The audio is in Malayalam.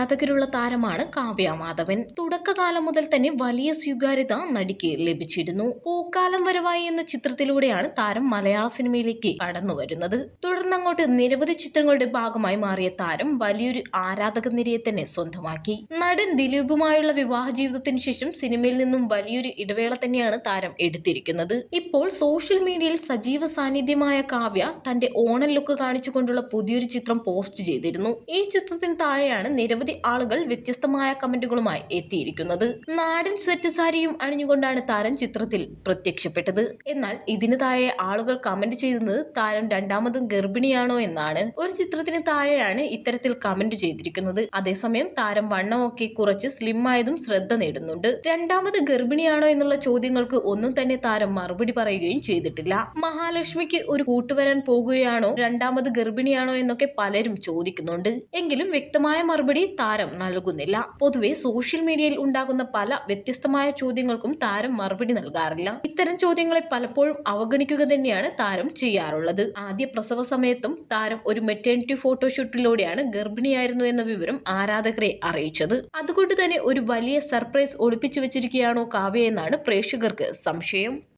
ആരാധകരുള്ള താരമാണ് കാവ്യ മാധവൻ. തുടക്കകാലം മുതൽ തന്നെ വലിയ സ്വീകാര്യത നടിക്ക് ലഭിച്ചിരുന്നു. പൂക്കാലം വരവായി എന്ന ചിത്രത്തിലൂടെയാണ് താരം മലയാള സിനിമയിലേക്ക് കടന്നു വരുന്നത്. തുടർന്നങ്ങോട്ട് നിരവധി ചിത്രങ്ങളുടെ ഭാഗമായി മാറിയ താരം വലിയൊരു ആരാധക നിരയെ തന്നെ സ്വന്തമാക്കി. നടൻ ദിലീപുമായുള്ള വിവാഹ ജീവിതത്തിന് ശേഷം സിനിമയിൽ നിന്നും വലിയൊരു ഇടവേള തന്നെയാണ് താരം എടുത്തിരിക്കുന്നത്. ഇപ്പോൾ സോഷ്യൽ മീഡിയയിൽ സജീവ സാന്നിധ്യമായ കാവ്യ തന്റെ ഓണൽ ലുക്ക് കാണിച്ചുകൊണ്ടുള്ള പുതിയൊരു ചിത്രം പോസ്റ്റ് ചെയ്തിരുന്നു. ഈ ചിത്രത്തിന് താഴെയാണ് നിരവധി ആളുകൾ വ്യത്യസ്തമായ കമന്റുകളുമായി എത്തിയിരിക്കുന്നത്. നാടൻ സെറ്റ് സാരിയും അണിഞ്ഞുകൊണ്ടാണ് താരം ചിത്രത്തിൽ പ്രത്യക്ഷപ്പെട്ടത്. എന്നാൽ ഇതിന് താഴെ ആളുകൾ കമന്റ് ചെയ്യുന്നത് താരം രണ്ടാമതും ഗർഭിണിയാണോ എന്നാണ്. ഒരു ചിത്രത്തിന് താഴെയാണ് ഇത്തരത്തിൽ കമന്റ് ചെയ്തിരിക്കുന്നത്. അതേസമയം താരം വണ്ണമൊക്കെ കുറച്ച് സ്ലിം ആയതും ശ്രദ്ധ നേടുന്നുണ്ട്. രണ്ടാമത് ഗർഭിണിയാണോ എന്നുള്ള ചോദ്യങ്ങൾക്ക് ഒന്നും തന്നെ താരം മറുപടി പറയുകയും ചെയ്തിട്ടില്ല. മഹാലക്ഷ്മിക്ക് ഒരു കൂട്ടുവരാൻ പോകുകയാണോ? രണ്ടാമത് ഗർഭിണിയാണോ എന്നൊക്കെ പലരും ചോദിക്കുന്നുണ്ട്. എങ്കിലും വ്യക്തമായ മറുപടി താരം നൽകുന്നില്ല. പൊതുവെ സോഷ്യൽ മീഡിയയിൽ ഉണ്ടാകുന്ന പല വ്യത്യസ്തമായ ചോദ്യങ്ങൾക്കും താരം മറുപടി നൽകാറില്ല. ഇത്തരം ചോദ്യങ്ങളെ പലപ്പോഴും അവഗണിക്കുക തന്നെയാണ് താരം ചെയ്യാറുള്ളത്. ആദ്യ പ്രസവ സമയത്തും താരം ഒരു മെറ്റേണിറ്റി ഫോട്ടോഷൂട്ടിലൂടെയാണ് ഗർഭിണിയായിരുന്നു എന്ന വിവരം ആരാധകരെ അറിയിച്ചത്. അതുകൊണ്ട് തന്നെ ഒരു വലിയ സർപ്രൈസ് ഒളിപ്പിച്ചു വെച്ചിരിക്കുകയാണോ കാവ്യ എന്നാണ് പ്രേക്ഷകർക്ക് സംശയം.